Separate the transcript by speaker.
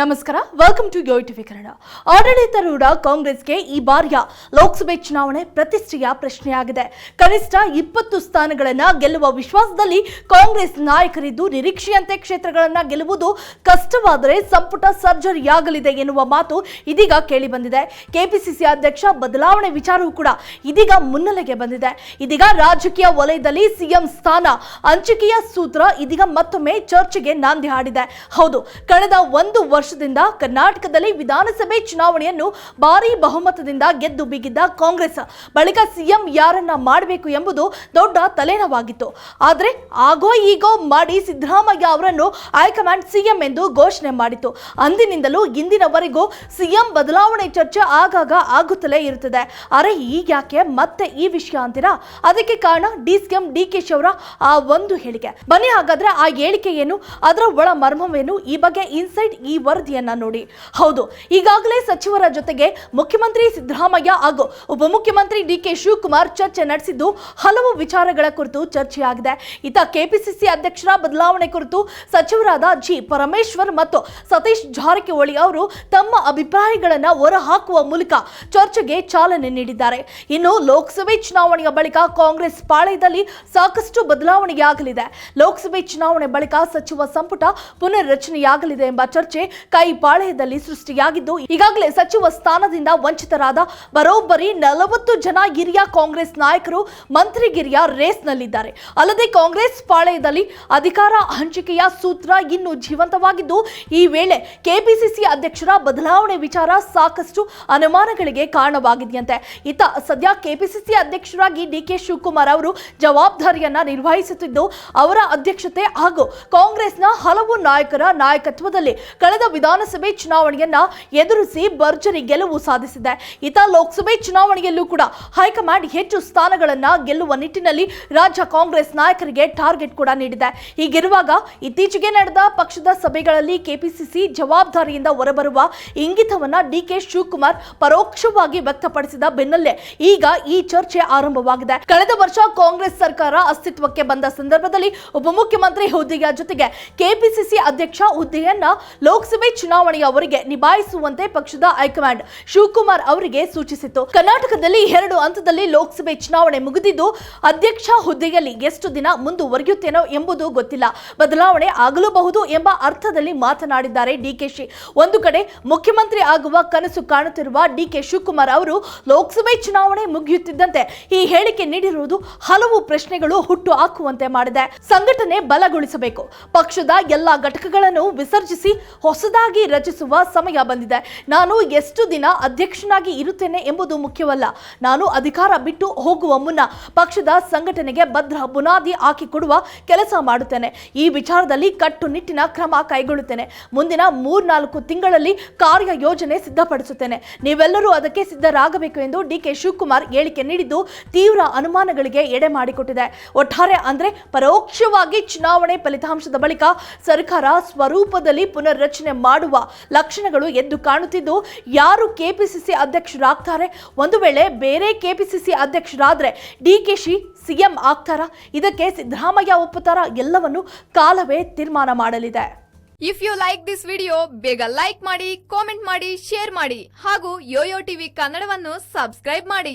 Speaker 1: ನಮಸ್ಕಾರ welcome to Yo TV Kannada. ಆಡಳಿತಾರೂಢ ಕಾಂಗ್ರೆಸ್ಗೆ ಈ ಬಾರಿಯ ಲೋಕಸಭೆ ಚುನಾವಣೆ ಪ್ರತಿಷ್ಠೆಯ ಪ್ರಶ್ನೆಯಾಗಿದೆ. ಕನಿಷ್ಠ ಇಪ್ಪತ್ತು ಸ್ಥಾನಗಳನ್ನ ಗೆಲ್ಲುವ ವಿಶ್ವಾಸದಲ್ಲಿ ಕಾಂಗ್ರೆಸ್ ನಾಯಕರಿದ್ದು ನಿರೀಕ್ಷೆಯಂತೆ ಕ್ಷೇತ್ರಗಳನ್ನ ಗೆಲ್ಲುವುದು ಕಷ್ಟವಾದರೆ ಸಂಪುಟ ಸರ್ಜರಿಯಾಗಲಿದೆ ಎನ್ನುವ ಮಾತು ಇದೀಗ ಕೇಳಿಬಂದಿದೆ. ಕೆಪಿಸಿಸಿ ಅಧ್ಯಕ್ಷ ಬದಲಾವಣೆ ವಿಚಾರವೂ ಕೂಡ ಇದೀಗ ಮುನ್ನೆಲೆಗೆ ಬಂದಿದೆ. ಇದೀಗ ರಾಜಕೀಯ ವಲಯದಲ್ಲಿ ಸಿಎಂ ಸ್ಥಾನ, ಹಂಚಿಕೆಯ ಸೂತ್ರ ಇದೀಗ ಮತ್ತೊಮ್ಮೆ ಚರ್ಚೆಗೆ ನಾಂದಿ ಹಾಡಿದೆ. ಹೌದು, ಕಳೆದ ಒಂದು ವರ್ಷದಿಂದ ಕರ್ನಾಟಕದಲ್ಲಿ ವಿಧಾನಸಭೆ ಚುನಾವಣೆಯನ್ನು ಭಾರಿ ಬಹುಮತದಿಂದ ಗೆದ್ದು ಬಿಗಿದ್ದ ಕಾಂಗ್ರೆಸ್. ಬಳಿಕ ಸಿಎಂ ಯಾರನ್ನ ಮಾಡಬೇಕು ಎಂಬುದು ದೊಡ್ಡ ತಲೆನೋವಾಗಿತ್ತು. ಆದರೆ ಆಗೋ ಈಗೋ ಮಾಡಿ ಸಿದ್ದರಾಮಯ್ಯ ಅವರನ್ನು ಹೈಕಮಾಂಡ್ ಸಿಎಂ ಎಂದು ಘೋಷಣೆ ಮಾಡಿತು ಅಂದಿನಿಂದಲೂ ಇಂದಿನವರೆಗೂ ಸಿಎಂ ಬದಲಾವಣೆ ಚರ್ಚೆ ಆಗಾಗ ಆಗುತ್ತಲೇ ಇರುತ್ತದೆ. ಅರೆ ಈಗ್ಯಾಕೆ ಮತ್ತೆ ಈ ವಿಷಯ ಅಂತೀರಾ? ಅದಕ್ಕೆ ಕಾರಣ ಡಿ ಸಿಎಂ ಡಿ ಕೆ ಶಿ ಅವರ ಆ ಒಂದು ಹೇಳಿಕೆ. ಬನ್ನಿ ಹಾಗಾದ್ರೆ ಆ ಹೇಳಿಕೆ ಏನು ಅದರ ಒಳ ಮರ್ಮವೇನು? ಈ ಬಗ್ಗೆ ಇನ್ಸೈಟ್ ಈ ವರದಿಯನ್ನ ನೋಡಿ. ಹೌದು, ಈಗಾಗಲೇ ಸಚಿವರ ಜೊತೆಗೆ ಮುಖ್ಯಮಂತ್ರಿ ಸಿದ್ದರಾಮಯ್ಯ ಹಾಗೂ ಉಪಮುಖ್ಯಮಂತ್ರಿ ಡಿ ಕೆ ಶಿವಕುಮಾರ್ ಚರ್ಚೆ ನಡೆಸಿದ್ದು ಹಲವು ವಿಚಾರಗಳ ಕುರಿತು ಚರ್ಚೆಯಾಗಿದೆ. ಇತ ಕೆಪಿಸಿಸಿ ಅಧ್ಯಕ್ಷರ ಬದಲಾವಣೆ ಕುರಿತು ಸಚಿವರಾದ ಜಿ ಪರಮೇಶ್ವರ್ ಮತ್ತು ಸತೀಶ್ ಜಾರಕಿಹೊಳಿ ಅವರು ತಮ್ಮ ಅಭಿಪ್ರಾಯಗಳನ್ನು ಹೊರಹಾಕುವ ಮೂಲಕ ಚರ್ಚೆಗೆ ಚಾಲನೆ ನೀಡಿದ್ದಾರೆ. ಇನ್ನು ಲೋಕಸಭೆ ಚುನಾವಣೆಯ ಬಳಿಕ ಕಾಂಗ್ರೆಸ್ ಪಾಳೆಯದಲ್ಲಿ ಸಾಕಷ್ಟು ಬದಲಾವಣೆಯಾಗಲಿದೆ. ಲೋಕಸಭೆ ಚುನಾವಣೆ ಬಳಿಕ ಸಚಿವ ಸಂಪುಟ ಪುನರ್ರಚನೆಯಾಗಲಿದೆ ಎಂಬ ಚರ್ಚೆ ಕೈ ಪಾಳೆಯದಲ್ಲಿ ಸೃಷ್ಟಿಯಾಗಿದ್ದು, ಈಗಾಗಲೇ ಸಚಿವ ಸ್ಥಾನದಿಂದ ವಂಚಿತರಾದ ಬರೋಬ್ಬರಿ ನಲವತ್ತು ಜನ ಹಿರಿಯ ಕಾಂಗ್ರೆಸ್ ನಾಯಕರು ಮಂತ್ರಿಗಿರಿಯ ರೇಸ್ನಲ್ಲಿದ್ದಾರೆ. ಅಲ್ಲದೆ ಕಾಂಗ್ರೆಸ್ ಪಾಳೆಯದಲ್ಲಿ ಅಧಿಕಾರ ಹಂಚಿಕೆಯ ಸೂತ್ರ ಇನ್ನೂ ಜೀವಂತವಾಗಿದ್ದು, ಈ ವೇಳೆ ಕೆಪಿಸಿಸಿ ಅಧ್ಯಕ್ಷರ ಬದಲಾವಣೆ ವಿಚಾರ ಸಾಕಷ್ಟು ಅನುಮಾನಗಳಿಗೆ ಕಾರಣವಾಗಿದೆಯಂತೆ. ಇತ್ತ ಸದ್ಯ ಕೆಪಿಸಿಸಿ ಅಧ್ಯಕ್ಷರಾಗಿ ಡಿಕೆ ಶಿವಕುಮಾರ್ ಅವರು ಜವಾಬ್ದಾರಿಯನ್ನ ನಿರ್ವಹಿಸುತ್ತಿದ್ದು, ಅವರ ಅಧ್ಯಕ್ಷತೆ ಹಾಗೂ ಕಾಂಗ್ರೆಸ್ನ ಹಲವು ನಾಯಕರ ನಾಯಕತ್ವದಲ್ಲಿ ಕಳೆದ ವಿಧಾನಸಭೆ ಚುನಾವಣೆಯನ್ನ ಎದುರಿಸಿ ಭರ್ಜರಿ ಗೆಲುವು ಸಾಧಿಸಿದೆ. ಇತ ಲೋಕಸಭೆ ಚುನಾವಣೆಯಲ್ಲೂ ಕೂಡ ಹೈಕಮಾಂಡ್ ಹೆಚ್ಚು ಸ್ಥಾನಗಳನ್ನ ಗೆಲ್ಲುವ ನಿಟ್ಟಿನಲ್ಲಿ ರಾಜ್ಯ ಕಾಂಗ್ರೆಸ್ ನಾಯಕರಿಗೆ ಟಾರ್ಗೆಟ್ ಕೂಡ ನೀಡಿದೆ. ಹೀಗಿರುವಾಗ ಇತ್ತೀಚೆಗೆ ನಡೆದ ಪಕ್ಷದ ಸಭೆಗಳಲ್ಲಿ ಕೆಪಿಸಿಸಿ ಜವಾಬ್ದಾರಿಯಿಂದ ಹೊರಬರುವ ಇಂಗಿತವನ್ನ ಡಿಕೆ ಶಿವಕುಮಾರ್ ಪರೋಕ್ಷವಾಗಿ ವ್ಯಕ್ತಪಡಿಸಿದ ಬೆನ್ನಲ್ಲೇ ಈಗ ಈ ಚರ್ಚೆ ಆರಂಭವಾಗಿದೆ. ಕಳೆದ ವರ್ಷ ಕಾಂಗ್ರೆಸ್ ಸರ್ಕಾರ ಅಸ್ತಿತ್ವಕ್ಕೆ ಬಂದ ಸಂದರ್ಭದಲ್ಲಿ ಉಪಮುಖ್ಯಮಂತ್ರಿ ಹುದ್ದೆಯ ಜೊತೆಗೆ ಕೆಪಿಸಿಸಿ ಅಧ್ಯಕ್ಷ ಹುದ್ದೆಯನ್ನ ಲೋಕಸಭೆ ಚುನಾವಣೆಯವರೆಗೆ ನಿಭಾಯಿಸುವಂತೆ ಪಕ್ಷದ ಹೈಕಮಾಂಡ್ ಶಿವಕುಮಾರ್ ಅವರಿಗೆ ಸೂಚಿಸಿತ್ತು. ಕರ್ನಾಟಕದಲ್ಲಿ ಎರಡು ಹಂತದಲ್ಲಿ ಲೋಕಸಭೆ ಚುನಾವಣೆ ಮುಗಿದಿದ್ದು, ಅಧ್ಯಕ್ಷ ಹುದ್ದೆಯಲ್ಲಿ ಎಷ್ಟು ದಿನ ಮುಂದುವರಿಯುತ್ತೇನೋ ಎಂಬುದು ಗೊತ್ತಿಲ್ಲ. ಬದಲಾವಣೆ ಆಗಲೂಬಹುದು ಎಂಬ ಅರ್ಥದಲ್ಲಿ ಮಾತನಾಡಿದ್ದಾರೆ ಡಿಕೆಶಿ ಒಂದು ಕಡೆ ಮುಖ್ಯಮಂತ್ರಿ ಆಗುವ ಕನಸು ಕಾಣುತ್ತಿರುವ ಡಿಕೆ ಶಿವಕುಮಾರ್ ಅವರು ಲೋಕಸಭೆ ಚುನಾವಣೆ ಮುಗಿಯುತ್ತಿದ್ದಂತೆ ಈ ಹೇಳಿಕೆ ನೀಡಿರುವುದು ಹಲವು ಪ್ರಶ್ನೆಗಳು ಹುಟ್ಟು ಹಾಕುವಂತೆ ಮಾಡಿದೆ. ಸಂಘಟನೆ ಬಲಗೊಳಿಸಬೇಕು. ಪಕ್ಷದ ಎಲ್ಲಾ ಘಟಕಗಳನ್ನು ವಿಸರ್ಜಿಸಿ ಹೊಸದಾಗಿ ರಚಿಸುವ ಸಮಯ ಬಂದಿದೆ. ನಾನು ಎಷ್ಟು ದಿನ ಅಧ್ಯಕ್ಷನಾಗಿ ಇರುತ್ತೇನೆ ಎಂಬುದು ಮುಖ್ಯವಲ್ಲ. ನಾನು ಅಧಿಕಾರ ಬಿಟ್ಟು ಹೋಗುವ ಮುನ್ನ ಪಕ್ಷದ ಸಂಘಟನೆಗೆ ಭದ್ರ ಬುನಾದಿ ಹಾಕಿಕೊಡುವ ಕೆಲಸ ಮಾಡುತ್ತೇನೆ. ಈ ವಿಚಾರದಲ್ಲಿ ಕಟ್ಟುನಿಟ್ಟಿನ ಕ್ರಮ ಕೈಗೊಳ್ಳುತ್ತೇನೆ. ಮುಂದಿನ ಮೂರ್ನಾಲ್ಕು ತಿಂಗಳಲ್ಲಿ ಕಾರ್ಯ ಯೋಜನೆ ಸಿದ್ಧಪಡಿಸುತ್ತೇನೆ. ನೀವೆಲ್ಲರೂ ಅದಕ್ಕೆ ಸಿದ್ಧರಾಗಬೇಕು ಎಂದು ಡಿ ಕೆ ಶಿವಕುಮಾರ್ ಹೇಳಿಕೆ ನೀಡಿದ್ದು ತೀವ್ರ ಅನುಮಾನಗಳಿಗೆ ಎಡೆ ಮಾಡಿಕೊಟ್ಟಿದೆ. ಒಟ್ಟಾರೆ ಅಂದ್ರೆ ಪರೋಕ್ಷವಾಗಿ ಚುನಾವಣೆ ಫಲಿತಾಂಶದ ಬಳಿಕ ಸರ್ಕಾರ ಸ್ವರೂಪದಲ್ಲಿ ಪುನರ್ರಚನೆ ಮಾಡುವ ಲಕ್ಷಣಗಳು ಎದ್ದು ಕಾಣುತ್ತಿದ್ದು, ಯಾರು ಕೆಪಿಸಿಸಿ ಅಧ್ಯಕ್ಷರಾಗ್ತಾರೆ? ಒಂದು ವೇಳೆ ಬೇರೆ ಕೆಪಿಸಿಸಿ ಅಧ್ಯಕ್ಷರಾದ್ರೆ ಡಿಕೆಶಿ ಸಿಎಂ ಆಗ್ತಾರಾ? ಇದಕ್ಕೆ ಸಿದ್ದರಾಮಯ್ಯ ಒಪ್ಪುತ್ತಾರ? ಎಲ್ಲವನ್ನು ಕಾಲವೇ ತೀರ್ಮಾನ ಮಾಡಲಿದೆ.
Speaker 2: If you like this video ಬೇಗ ಲೈಕ್ ಮಾಡಿ ಕಾಮೆಂಟ್ ಮಾಡಿ ಶೇರ್ ಮಾಡಿ ಹಾಗೂ ಯೋಯೋ ಟಿವಿ ಕನ್ನಡವನ್ನು ಸಬ್ಸ್ಕ್ರೈಬ್ ಮಾಡಿ.